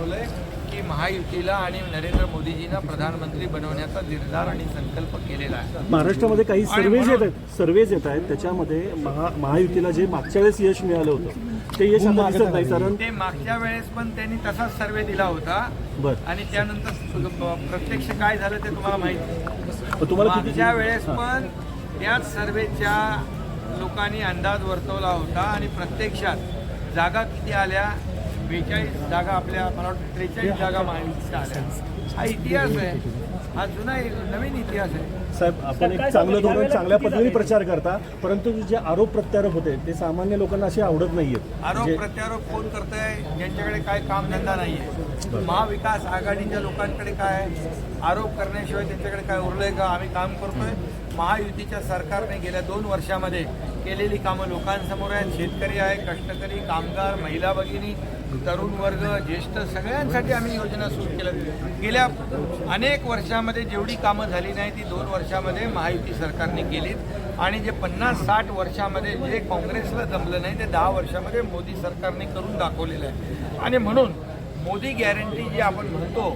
ठरवलंय की महायुतीला आणि नरेंद्र मोदीजींना प्रधानमंत्री बनवण्याचा निर्धार आणि संकल्प केलेला आहे. महाराष्ट्रामध्ये काही सर्वेज येत आहेत सर्वेज येत आहेत. त्याच्यामध्ये महा महायुतीला जे मागच्या वेळेस यश मिळालं होतं ते यश आता दिसत नाही कारण ते मागच्या वेळेस पण त्यांनी तसाच सर्वे दिला होता. बर. आणि त्यानंतर प्रत्यक्ष काय झालं ते तुम्हाला माहिती तुम्हाला मागच्या वेळेस पण त्याच सर्वेच्या लोकांनी अंदाज वर्तवला होता आणि प्रत्यक्षात जागा किती आल्या बेचाळीस जागा आपल्या मला वाटतं त्रेचाळीस जागा महायुतीच्या आल्या. हा इतिहास आहे. हा जुना नवीन इतिहास आहे. साहेब आपण एक चांगलं धोरण चांगल्या पद्धतीने प्रचार करता परंतु जे आरोप प्रत्यारोप होते ते सामान्य लोकांना असे आवडत नाहीयेत. आरोप प्रत्यारोप कोण करतंय ज्यांच्याकडे काय कामधंदा नाहीये. महाविकास आघाडीच्या लोकांकडे काय आहे? आरोप करण्याशिवाय त्यांच्याकडे काय उरलंय का? आम्ही काम करतोय. महायुतीच्या सरकारने गेल्या दोन वर्षामध्ये केलेली कामं लोकांसमोर आहेत. शेतकरी आहे कष्टकरी कामगार महिला भगिनी तरुण वर्ग ज्येष्ठ सगळ्यांसाठी आम्ही योजना सुरू केल्या. गेल्या अनेक वर्षामध्ये जेवढी कामं झाली नाही ती दोन वर्षामध्ये महायुती सरकारने केलीत. आणि जे पन्नास साठ वर्षामध्ये जे काँग्रेसला जमलं नाही ते दहा वर्षामध्ये मोदी सरकारने करून दाखवलेलं आहे. आणि म्हणून मोदी गॅरंटी जी आपण म्हणतो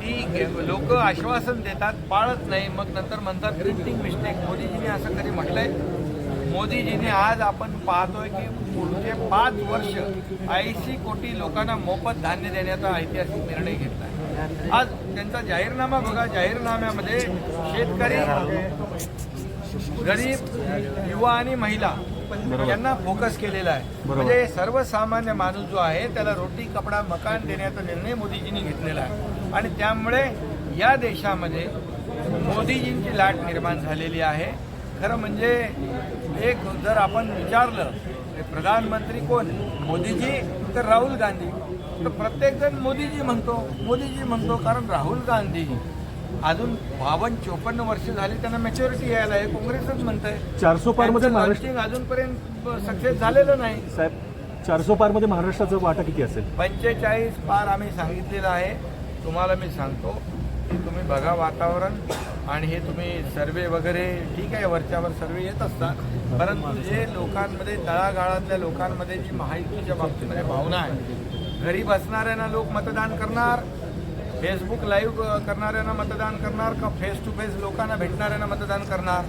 ती लोक आश्वासन देतात पाळत नाही. मग नंतर म्हणतात प्रिंटिंग मिस्टेक मोदीजीने असं कधी म्हटलंय? मोदीजीने आज आपण पाहतोय की पुढचे पाच वर्ष ऐंशी कोटी लोकांना मोफत धान्य देण्याचा ऐतिहासिक निर्णय घेतला आहे आज त्यांचा जाहीरनामा बघा. जाहीरनाम्यामध्ये शेतकरी गरीब युवा आणि महिला यांना फोकस केलेला आहे. म्हणजे सर्वसामान्य माणूस जो आहे त्याला रोटी कपडा मकान देण्याचा निर्णय मोदीजींनी घेतलेला आहे. आणि त्यामुळे या देशामध्ये मोदीजींची लाट निर्माण झालेली आहे. खरं म्हणजे एक जर आपण विचारलं प्रधानमंत्री कोण? मोदीजी तर राहुल गांधी. तर प्रत्येकजण मोदीजी म्हणतो मोदीजी म्हणतो कारण राहुल गांधी अजून बावन्न चोपन्न वर्ष झाली त्यांना मॅच्युरिटी यायला आहे. काँग्रेसच म्हणतंय. चारसो पारमध्ये त्यांचं महाराष्ट्र launching अजूनपर्यंत सक्सेस झालेलं नाही. साहेब चारसो पारमध्ये महाराष्ट्राचं वाटा किती असेल? पंचेचाळीस पार आम्ही सांगितलेलं आहे. तुम्हाला मी सांगतो की तुम्ही बघा वातावरण आणि हे तुम्ही सर्वे वगैरे ठीक आहे वरच्यावर सर्वे येत असतात. परंतु जे लोकांमध्ये तळागाळातल्या लोकांमध्ये जी माहितीच्या बाबतीमध्ये भावना आहे घरी बसणाऱ्यांना लोक मतदान करणार फेसबुक लाईव्ह करणाऱ्यांना मतदान करणार का फेस टू फेस लोकांना भेटणाऱ्यांना मतदान करणार?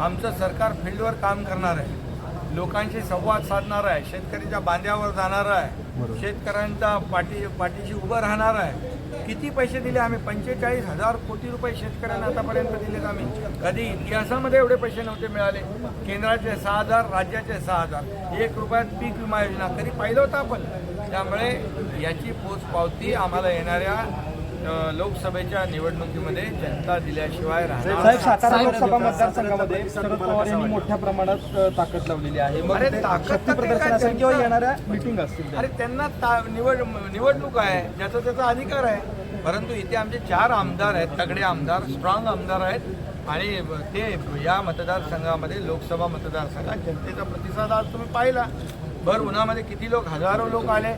आमचं सरकार फील्डवर काम करणार आहे. लोकांशी संवाद साधणार आहे. शेतकऱ्याच्या बांध्यावर जाणार आहे. शेतकऱ्यांच्या पाठी पाठीशी उभं राहणार आहे. किती पैसे दिले आम्ही? पंचेचाळीस हजार कोटी रुपये शेतकऱ्यांना आतापर्यंत दिलेत आम्ही. कधी इतिहासामध्ये एवढे पैसे नव्हते मिळाले. केंद्राचे सहा हजार राज्याचे सहा हजार. एक रुपयात पीक विमा योजना. कधी पाहिलं होतं आपण? त्यामुळे याची पोचपावती आम्हाला येणाऱ्या लोकसभेच्या निवडणुकीमध्ये जनता दिल्याशिवाय राहणार साहेब सातारा लोकसभा मतदारसंघामध्ये शरद पवार यांनी मोठ्या प्रमाणात ताकद लावलेली आहे. मग अरे ते ताकद शक्ती तर ते प्रदर्शन काय असेल किंवा त्यांचं- येणाऱ्या मिटिंग असतील अरे त्यांना ता निवड निवडणूक आहे ज्याचा त्याचा अधिकार आहे. परंतु इथे आमचे चार आमदार आहेत तगडे आमदार स्ट्रॉंग आमदार आहेत. आणि ते या मतदारसंघामध्ये लोकसभा मतदारसंघात जनतेचा प्रतिसाद आज तुम्ही पाहिला. भर उन्हामध्ये किती लोक हजारो लोक आले.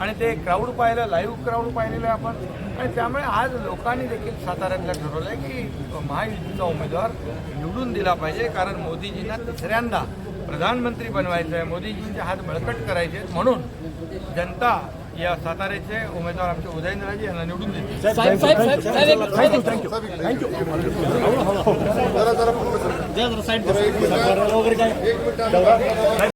आणि ते क्राऊड पाहिलं लाईव्ह क्राऊड पाहिलेलं आहे आपण. आणि त्यामुळे आज लोकांनी देखील साताऱ्यातलं ठरवलं आहे की महायुतीचा उमेदवार निवडून दिला पाहिजे कारण मोदीजींना तिसऱ्यांदा प्रधानमंत्री बनवायचं आहे मोदीजींचे हात बळकट करायचे म्हणून जनता या साताऱ्याचे उमेदवार आमचे उदयनराजे यांना निवडून थँक्यू